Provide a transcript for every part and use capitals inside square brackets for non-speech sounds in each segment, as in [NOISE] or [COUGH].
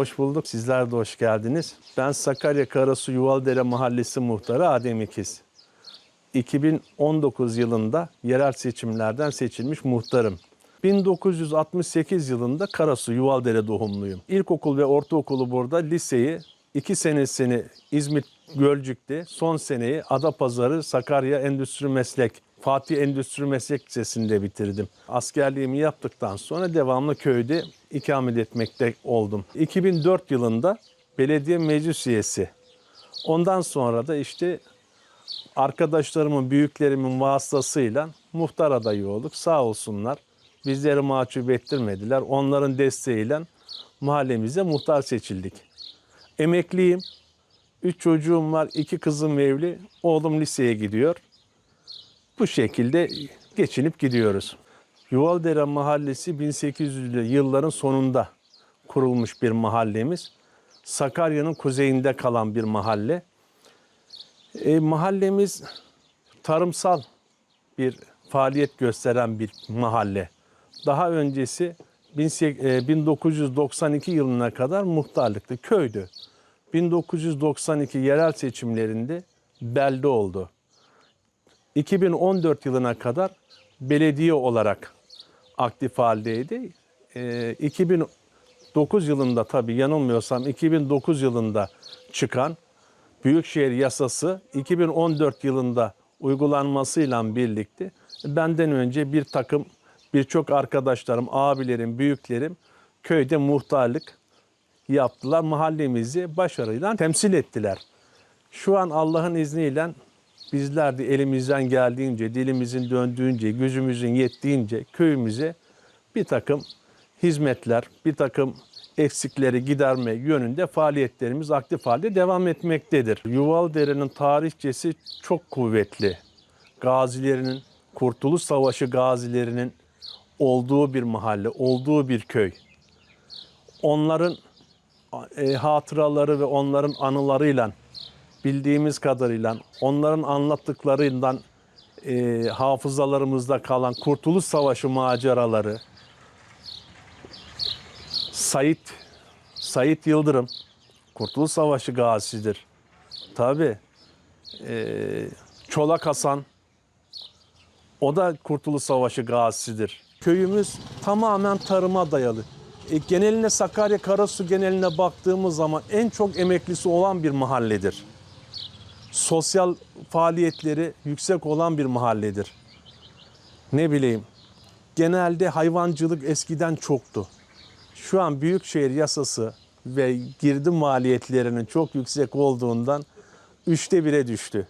hoş bulduk. Sizler de hoş geldiniz. Ben Sakarya Karasu Yuvaldere Mahallesi Muhtarı Adem İkiz. 2019 yılında yerel seçimlerden seçilmiş muhtarım. 1968 yılında Karasu Yuvaldere doğumluyum. İlkokul ve ortaokulu burada, liseyi iki senesini İzmit Gölcük'te, son seneyi Adapazarı Sakarya Endüstri Meslek Fatih Endüstri Meslek Lisesi'nde bitirdim. Askerliğimi yaptıktan sonra devamlı köyde ikamet etmekte oldum. 2004 yılında belediye meclis üyesi. Ondan sonra da işte arkadaşlarımın, büyüklerimin vasıtasıyla muhtar adayı olduk. Sağ olsunlar. Bizleri mahcup ettirmediler. Onların desteğiyle mahallemize muhtar seçildik. Emekliyim. Üç çocuğum var. iki kızım evli. Oğlum liseye gidiyor. Bu şekilde geçinip gidiyoruz. Yuvaldere Mahallesi 1800'lü yılların sonunda kurulmuş bir mahallemiz. Sakarya'nın kuzeyinde kalan bir mahalle. E, mahallemiz tarımsal bir faaliyet gösteren bir mahalle. Daha öncesi 1992 yılına kadar muhtarlıktı, köydü. 1992 yerel seçimlerinde belde oldu. 2014 yılına kadar belediye olarak aktif haldeydi. Ee, 2009 yılında tabii yanılmıyorsam 2009 yılında çıkan Büyükşehir Yasası 2014 yılında uygulanmasıyla birlikte benden önce bir takım birçok arkadaşlarım, abilerim, büyüklerim köyde muhtarlık yaptılar. Mahallemizi başarıyla temsil ettiler. Şu an Allah'ın izniyle bizler de elimizden geldiğince, dilimizin döndüğünce, gözümüzün yettiğince köyümüze bir takım hizmetler, bir takım eksikleri giderme yönünde faaliyetlerimiz aktif halde devam etmektedir. Yuvaldere'nin tarihçesi çok kuvvetli. Gazilerinin, Kurtuluş Savaşı gazilerinin olduğu bir mahalle, olduğu bir köy. Onların e, hatıraları ve onların anılarıyla bildiğimiz kadarıyla onların anlattıklarından e, hafızalarımızda kalan Kurtuluş Savaşı maceraları, Sait, Sait Yıldırım, Kurtuluş Savaşı gazisidir. Tabi Çolak Hasan, o da Kurtuluş Savaşı gazisidir. Köyümüz tamamen tarıma dayalı. E, geneline Sakarya Karasu geneline baktığımız zaman en çok emeklisi olan bir mahalledir sosyal faaliyetleri yüksek olan bir mahalledir. Ne bileyim, genelde hayvancılık eskiden çoktu. Şu an büyükşehir yasası ve girdi maliyetlerinin çok yüksek olduğundan üçte bire düştü.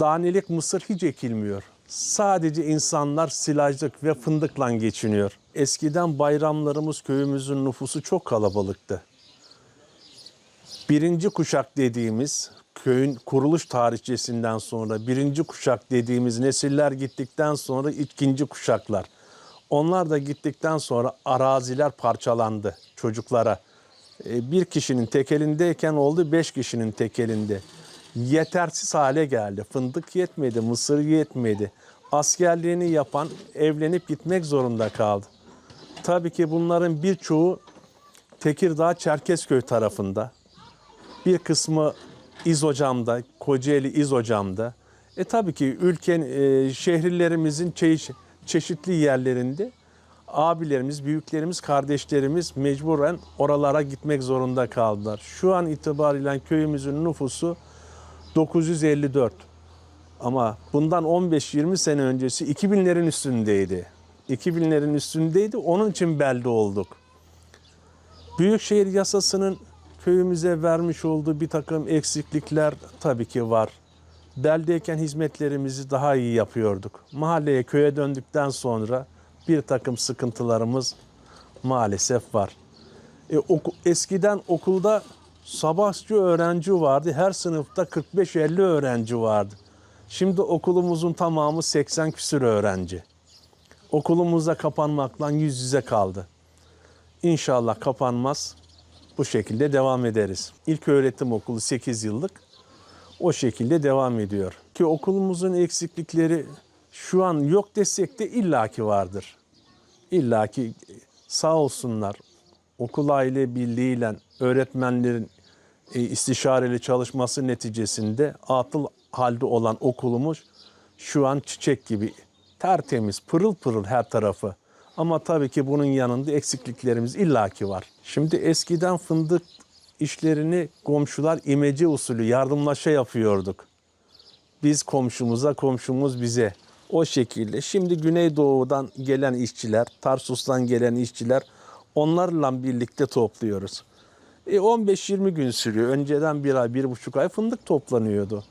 Danelik mısır hiç ekilmiyor. Sadece insanlar silajlık ve fındıkla geçiniyor. Eskiden bayramlarımız köyümüzün nüfusu çok kalabalıktı. Birinci kuşak dediğimiz köyün kuruluş tarihçesinden sonra birinci kuşak dediğimiz nesiller gittikten sonra ikinci kuşaklar. Onlar da gittikten sonra araziler parçalandı çocuklara. E, Bir kişinin tekelindeyken oldu beş kişinin tekelinde. Yetersiz hale geldi. Fındık yetmedi, mısır yetmedi. Askerliğini yapan evlenip gitmek zorunda kaldı. Tabii ki bunların birçoğu Tekirdağ Çerkezköy tarafında. Bir kısmı İzocam'da, Kocaeli İzocam'da. E tabii ki ülken e, şehirlerimizin çe- çeşitli yerlerinde abilerimiz, büyüklerimiz, kardeşlerimiz mecburen oralara gitmek zorunda kaldılar. Şu an itibariyle köyümüzün nüfusu 954. Ama bundan 15-20 sene öncesi 2000'lerin üstündeydi. 2000'lerin üstündeydi. Onun için belde olduk. Büyükşehir yasasının köyümüze vermiş olduğu bir takım eksiklikler tabii ki var. Beldeyken hizmetlerimizi daha iyi yapıyorduk. Mahalleye, köye döndükten sonra bir takım sıkıntılarımız maalesef var. E, oku, eskiden okulda sabahçı öğrenci vardı. Her sınıfta 45-50 öğrenci vardı. Şimdi okulumuzun tamamı 80 küsür öğrenci. Okulumuzda kapanmakla yüz yüze kaldı. İnşallah kapanmaz bu şekilde devam ederiz. İlk öğretim okulu 8 yıllık o şekilde devam ediyor. Ki okulumuzun eksiklikleri şu an yok desek de illaki vardır. İllaki sağ olsunlar okul aile birliğiyle öğretmenlerin e, istişareli çalışması neticesinde atıl halde olan okulumuz şu an çiçek gibi tertemiz, pırıl pırıl her tarafı. Ama tabii ki bunun yanında eksikliklerimiz illaki var. Şimdi eskiden fındık işlerini komşular imece usulü yardımlaşa yapıyorduk. Biz komşumuza, komşumuz bize. O şekilde. Şimdi Güneydoğu'dan gelen işçiler, Tarsus'tan gelen işçiler onlarla birlikte topluyoruz. E 15-20 gün sürüyor. Önceden bir ay, bir buçuk ay fındık toplanıyordu.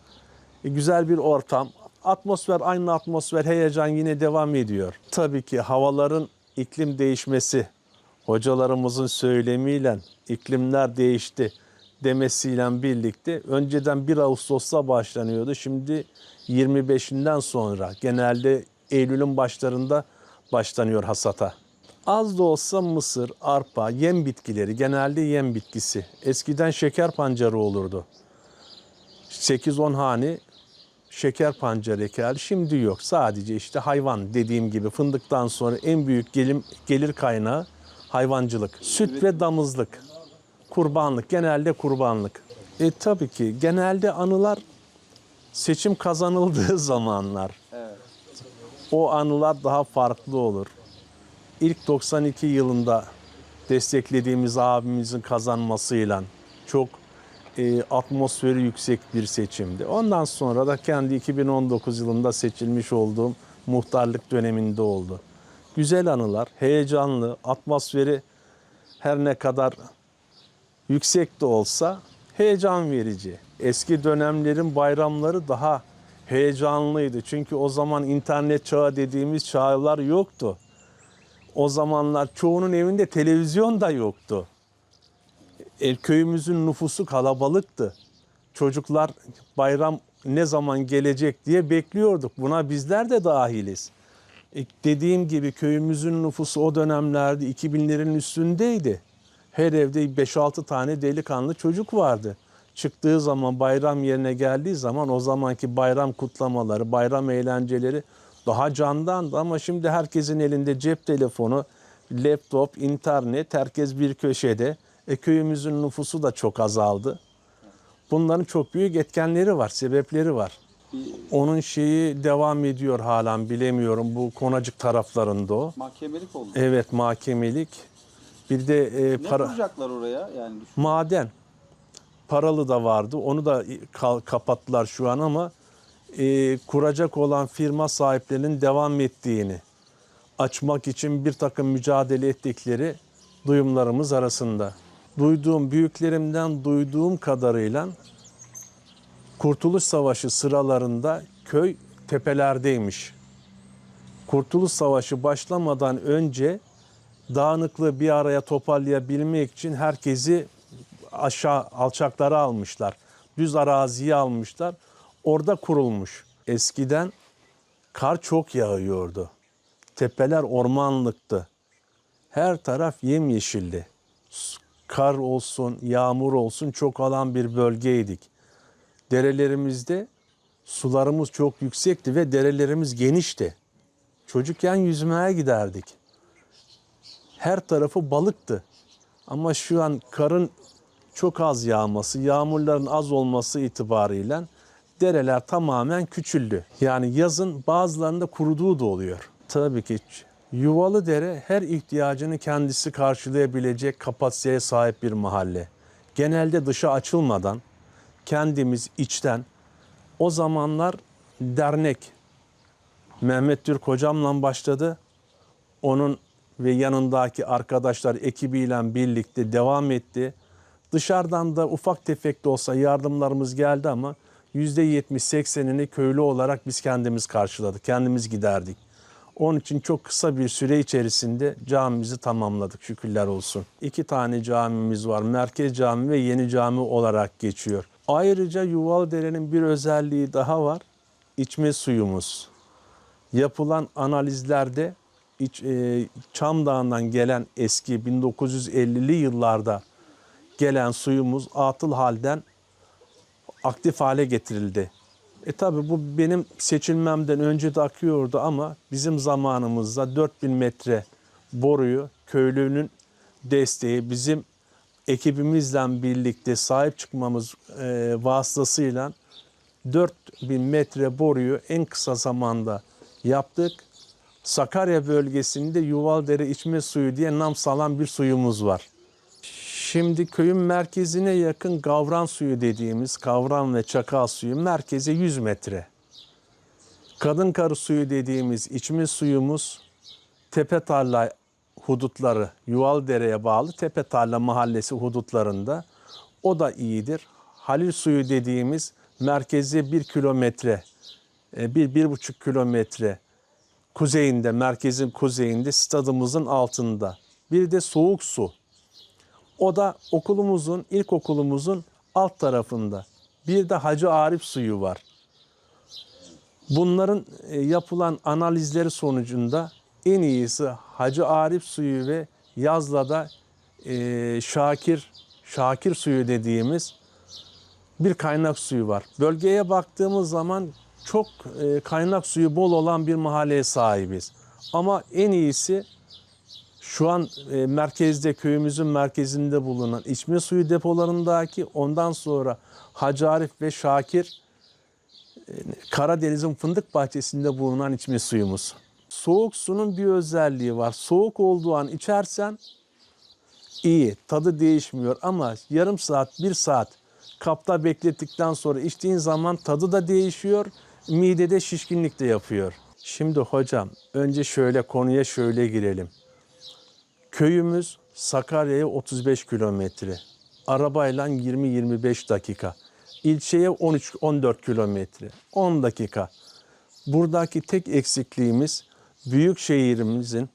E güzel bir ortam. Atmosfer, aynı atmosfer, heyecan yine devam ediyor. Tabii ki havaların iklim değişmesi, hocalarımızın söylemiyle iklimler değişti demesiyle birlikte önceden 1 Ağustos'ta başlanıyordu. Şimdi 25'inden sonra genelde Eylül'ün başlarında başlanıyor hasata. Az da olsa mısır, arpa, yem bitkileri genelde yem bitkisi. Eskiden şeker pancarı olurdu. 8-10 hane şeker pancarı ekerdi. Şimdi yok. Sadece işte hayvan dediğim gibi fındıktan sonra en büyük gelim, gelir kaynağı hayvancılık. Süt ve damızlık. Kurbanlık. Genelde kurbanlık. E tabii ki genelde anılar seçim kazanıldığı [LAUGHS] zamanlar. Evet. O anılar daha farklı olur. İlk 92 yılında desteklediğimiz abimizin kazanmasıyla çok e, atmosferi yüksek bir seçimdi. Ondan sonra da kendi 2019 yılında seçilmiş olduğum muhtarlık döneminde oldu. Güzel anılar, heyecanlı, atmosferi her ne kadar yüksek de olsa heyecan verici. Eski dönemlerin bayramları daha heyecanlıydı. Çünkü o zaman internet çağı dediğimiz çağlar yoktu. O zamanlar çoğunun evinde televizyon da yoktu. E, köyümüzün nüfusu kalabalıktı. Çocuklar bayram ne zaman gelecek diye bekliyorduk. Buna bizler de dahiliz. E, dediğim gibi köyümüzün nüfusu o dönemlerde 2000'lerin üstündeydi. Her evde 5-6 tane delikanlı çocuk vardı. Çıktığı zaman bayram yerine geldiği zaman o zamanki bayram kutlamaları, bayram eğlenceleri daha candandı ama şimdi herkesin elinde cep telefonu, laptop, internet, herkes bir köşede. E, köyümüzün nüfusu da çok azaldı. Bunların çok büyük etkenleri var, sebepleri var. Onun şeyi devam ediyor halen bilemiyorum bu Konacık taraflarında o. mahkemelik oldu. Evet mahkemelik. Bir de e, ne para kuracaklar oraya? Yani düşün. maden paralı da vardı. Onu da ka- kapattılar şu an ama e, kuracak olan firma sahiplerinin devam ettiğini açmak için bir takım mücadele ettikleri duyumlarımız arasında. Duyduğum büyüklerimden duyduğum kadarıyla Kurtuluş Savaşı sıralarında köy tepelerdeymiş. Kurtuluş Savaşı başlamadan önce dağınıklığı bir araya toparlayabilmek için herkesi aşağı alçaklara almışlar. Düz araziye almışlar. Orada kurulmuş. Eskiden kar çok yağıyordu. Tepeler ormanlıktı. Her taraf yemyeşildi. Kar olsun, yağmur olsun çok alan bir bölgeydik. Derelerimizde sularımız çok yüksekti ve derelerimiz genişti. Çocukken yüzmeye giderdik her tarafı balıktı. Ama şu an karın çok az yağması, yağmurların az olması itibarıyla dereler tamamen küçüldü. Yani yazın bazılarında kuruduğu da oluyor. Tabii ki Yuvalı Dere her ihtiyacını kendisi karşılayabilecek kapasiteye sahip bir mahalle. Genelde dışa açılmadan kendimiz içten o zamanlar dernek Mehmet Türk hocamla başladı onun ve yanındaki arkadaşlar ekibiyle birlikte devam etti. Dışarıdan da ufak tefek de olsa yardımlarımız geldi ama %70-80'ini köylü olarak biz kendimiz karşıladık, kendimiz giderdik. Onun için çok kısa bir süre içerisinde camimizi tamamladık şükürler olsun. İki tane camimiz var. Merkez Cami ve Yeni Cami olarak geçiyor. Ayrıca Yuvalıdere'nin bir özelliği daha var. İçme suyumuz yapılan analizlerde iç, e, Çam Dağı'ndan gelen eski 1950'li yıllarda gelen suyumuz atıl halden aktif hale getirildi. E tabi bu benim seçilmemden önce de akıyordu ama bizim zamanımızda 4000 metre boruyu köylünün desteği bizim ekibimizle birlikte sahip çıkmamız e, vasıtasıyla 4000 metre boruyu en kısa zamanda yaptık. Sakarya bölgesinde Yuvaldere içme suyu diye nam salan bir suyumuz var. Şimdi köyün merkezine yakın Gavran suyu dediğimiz Kavran ve Çakal suyu merkeze 100 metre. Kadın karı suyu dediğimiz içme suyumuz Tepe Tarla hudutları Yuvaldere'ye bağlı Tepe Tarla mahallesi hudutlarında. O da iyidir. Halil suyu dediğimiz merkeze bir kilometre, e, bir, bir buçuk kilometre kuzeyinde, merkezin kuzeyinde, stadımızın altında. Bir de soğuk su. O da okulumuzun, ilkokulumuzun alt tarafında. Bir de Hacı Arif suyu var. Bunların e, yapılan analizleri sonucunda en iyisi Hacı Arif suyu ve Yazla'da e, Şakir Şakir suyu dediğimiz bir kaynak suyu var. Bölgeye baktığımız zaman çok e, kaynak suyu bol olan bir mahalleye sahibiz. Ama en iyisi şu an e, merkezde köyümüzün merkezinde bulunan içme suyu depolarındaki ondan sonra Hacı Arif ve Şakir e, Karadeniz'in fındık bahçesinde bulunan içme suyumuz. Soğuk sunun bir özelliği var. Soğuk olduğu an içersen iyi, tadı değişmiyor ama yarım saat, bir saat kapta beklettikten sonra içtiğin zaman tadı da değişiyor, midede şişkinlik de yapıyor. Şimdi hocam önce şöyle konuya şöyle girelim. Köyümüz Sakarya'ya 35 kilometre. Arabayla 20-25 dakika. İlçeye 13-14 kilometre. 10 dakika. Buradaki tek eksikliğimiz büyük şehrimizin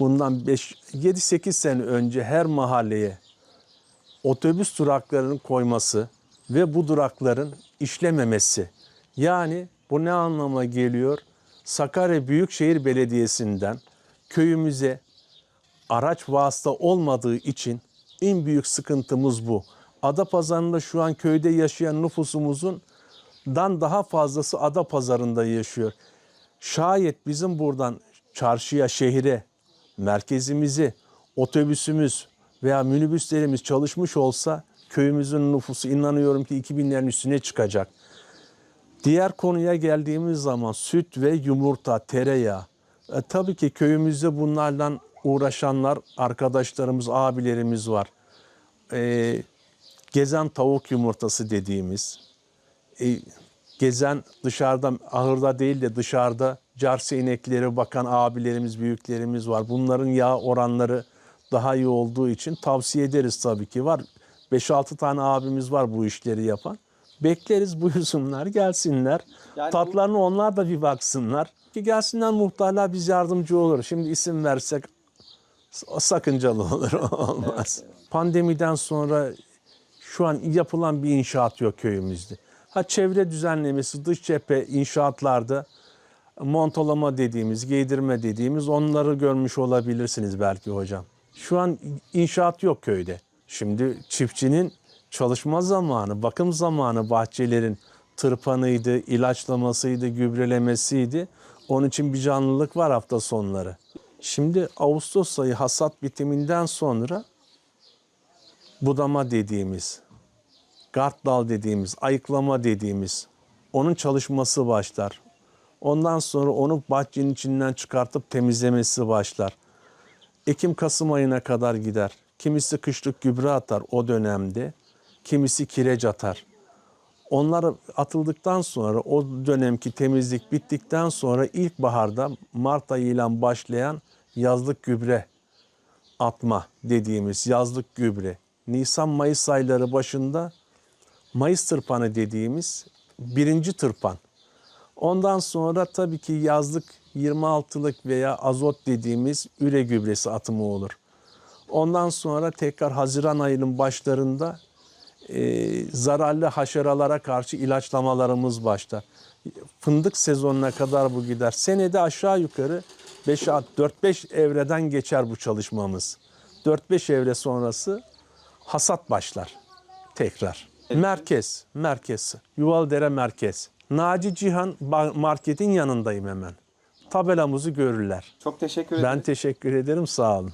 bundan 7-8 sene önce her mahalleye otobüs duraklarının koyması ve bu durakların işlememesi. Yani bu ne anlama geliyor? Sakarya Büyükşehir Belediyesi'nden köyümüze araç vasıta olmadığı için en büyük sıkıntımız bu. Adapazarı'nda şu an köyde yaşayan nüfusumuzun dan daha fazlası Adapazarı'nda yaşıyor. Şayet bizim buradan çarşıya, şehire, merkezimizi, otobüsümüz veya minibüslerimiz çalışmış olsa köyümüzün nüfusu inanıyorum ki 2000'lerin üstüne çıkacak. Diğer konuya geldiğimiz zaman süt ve yumurta, tereyağı. E, tabii ki köyümüzde bunlarla uğraşanlar, arkadaşlarımız, abilerimiz var. E, gezen tavuk yumurtası dediğimiz, e, gezen dışarıda, ahırda değil de dışarıda carse inekleri bakan abilerimiz, büyüklerimiz var. Bunların yağ oranları daha iyi olduğu için tavsiye ederiz tabii ki. Var 5-6 tane abimiz var bu işleri yapan. Bekleriz [LAUGHS] buyursunlar, gelsinler. Yani bu- Tatlarını onlar da bir baksınlar. Ki gelsinler muhtarlar biz yardımcı olur. Şimdi isim versek sakıncalı olur, [LAUGHS] olmaz. Pandemiden sonra şu an yapılan bir inşaat yok köyümüzde. Ha çevre düzenlemesi, dış cephe inşaatlarda montalama dediğimiz, giydirme dediğimiz onları görmüş olabilirsiniz belki hocam. Şu an inşaat yok köyde. Şimdi çiftçinin çalışma zamanı, bakım zamanı bahçelerin tırpanıydı, ilaçlamasıydı, gübrelemesiydi. Onun için bir canlılık var hafta sonları. Şimdi Ağustos ayı hasat bitiminden sonra budama dediğimiz, gardal dediğimiz, ayıklama dediğimiz onun çalışması başlar. Ondan sonra onu bahçenin içinden çıkartıp temizlemesi başlar. Ekim-Kasım ayına kadar gider. Kimisi kışlık gübre atar o dönemde. Kimisi kireç atar. Onlar atıldıktan sonra o dönemki temizlik bittikten sonra ilkbaharda Mart ayıyla başlayan yazlık gübre atma dediğimiz yazlık gübre. Nisan-Mayıs ayları başında Mayıs tırpanı dediğimiz birinci tırpan. Ondan sonra tabii ki yazlık 26'lık veya azot dediğimiz üre gübresi atımı olur. Ondan sonra tekrar Haziran ayının başlarında e, zararlı haşeralara karşı ilaçlamalarımız başlar. Fındık sezonuna kadar bu gider. Senede aşağı yukarı 5 4-5 evreden geçer bu çalışmamız. 4-5 evre sonrası hasat başlar tekrar. Merkez, merkez. Yuvaldere merkez. Naci Cihan marketin yanındayım hemen. Tabelamızı görürler. Çok teşekkür ederim. Ben teşekkür ederim. Sağ olun.